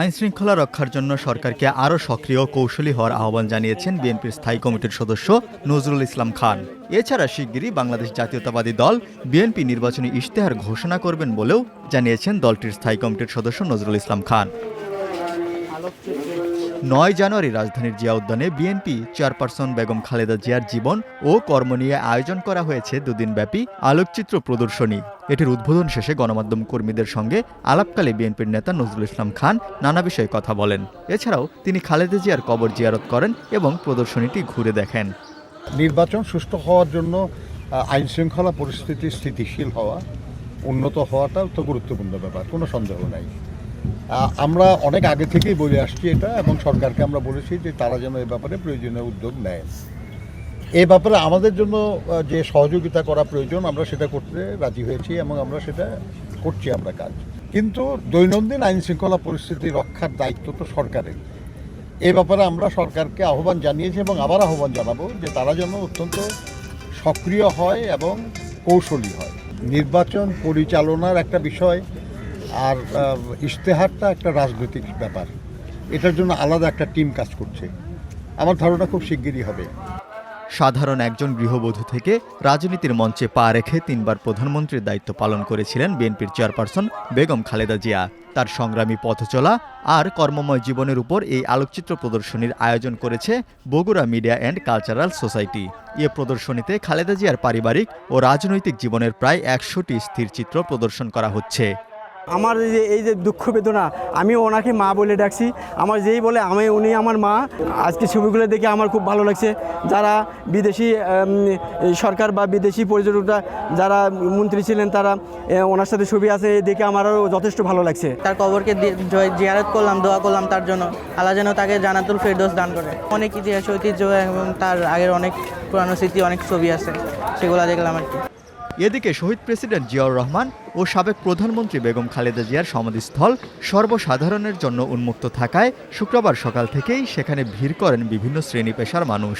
আইনশৃঙ্খলা রক্ষার জন্য সরকারকে আরও সক্রিয় কৌশলী হওয়ার আহ্বান জানিয়েছেন বিএনপির স্থায়ী কমিটির সদস্য নজরুল ইসলাম খান। এছাড়া শিগগিরই বাংলাদেশ জাতীয়তাবাদী দল বিএনপি নির্বাচনী ইশতেহার ঘোষণা করবেন বলেও জানিয়েছেন দলটির স্থায়ী কমিটির সদস্য নজরুল ইসলাম খান। নয় জানুয়ারি রাজধানীর জিয়া উদ্যানে বিএনপি চেয়ারপারসন বেগম খালেদা জিয়ার জীবন ও কর্ম নিয়ে আয়োজন করা হয়েছে দুদিনব্যাপী আলোকচিত্র প্রদর্শনী। এটির উদ্বোধন শেষে গণমাধ্যম কর্মীদের সঙ্গে আলাপকালে বিএনপির নেতা নজরুল ইসলাম খান নানা বিষয়ে কথা বলেন। এছাড়াও তিনি খালেদা জিয়ার কবর জিয়ারত করেন এবং প্রদর্শনীটি ঘুরে দেখেন। নির্বাচন সুষ্ঠু হওয়ার জন্য আইন শৃঙ্খলা পরিস্থিতি স্থিতিশীল হওয়া, উন্নত হওয়াটা তো গুরুত্বপূর্ণ ব্যাপার, কোনো সন্দেহ নাই। আমরা অনেক আগে থেকেই বলে আসছি এটা এবং সরকারকে আমরা বলেছি যে তারা যেন এ ব্যাপারে প্রয়োজনীয় উদ্যোগ নেয়। এ ব্যাপারে আমাদের জন্য যে সহযোগিতা করা প্রয়োজন, আমরা সেটা করতে রাজি হয়েছি এবং আমরা সেটা করছি আমরা কাজ। কিন্তু দৈনন্দিন আইন শৃঙ্খলা পরিস্থিতি রক্ষার দায়িত্ব তো সরকারের। এ ব্যাপারে আমরা সরকারকে আহ্বান জানিয়েছি এবং আবার আহ্বান জানাব যে তারা যেন অত্যন্ত সক্রিয় হয় এবং কৌশলী হয়। নির্বাচন পরিচালনার একটা বিষয় আর ইশতেহারটা একটা রাজনৈতিক ব্যাপার। এটার জন্য আলাদা একটা টিম কাজ করছে। আমার ধারণা খুব শিগগিরই হবে। সাধারণ একজন গৃহবধূ থেকে রাজনীতির মঞ্চে পা রেখে তিনবার প্রধানমন্ত্রীর দায়িত্ব পালন করেছিলেন বিএনপির চেয়ারপারসন বেগম খালেদা জিয়া। তার সংগ্রামী পথচলা আর কর্মময় জীবনের উপর এই আলোকচিত্র প্রদর্শনীর আয়োজন করেছে Bogura media and cultural society. এ প্রদর্শনীতে খালেদা জিয়ার পারিবারিক ও রাজনৈতিক জীবনের প্রায় একশোটি স্থিরচিত্র প্রদর্শন করা হচ্ছে। আমার যে, এই যে দুঃখ বেদনা আমি ওনাকে মা বলে ডাকছি। আমার যেই বলে, আমি, উনি আমার মা। আজকে ছবিগুলো দেখে আমার খুব ভালো লাগছে। যারা বিদেশি সরকার বা বিদেশি পর্যটকরা, যারা মন্ত্রী ছিলেন, তারা ওনার সাথে ছবি আছে দেখে আমারও যথেষ্ট ভালো লাগছে। তার কবরকে জিয়ারত করলাম, দোয়া করলাম তার জন্য। আল্লাহ যেন তাকে জানাতুল ফেরদোস দান করে। অনেক ইতিহাস, ঐতিহ্য, এবং তার আগের অনেক পুরানো স্মৃতি, অনেক ছবি আছে। সেগুলো দেখলাম আর কি। এদিকে শহীদ প্রেসিডেন্ট জিয়াউর রহমান ও সাবেক প্রধানমন্ত্রী বেগম খালেদা জিয়ার সমাধিস্থল সর্বসাধারণের জন্য উন্মুক্ত থাকায় শুক্রবার সকাল থেকেই সেখানে ভিড় করেন বিভিন্ন শ্রেণি পেশার মানুষ।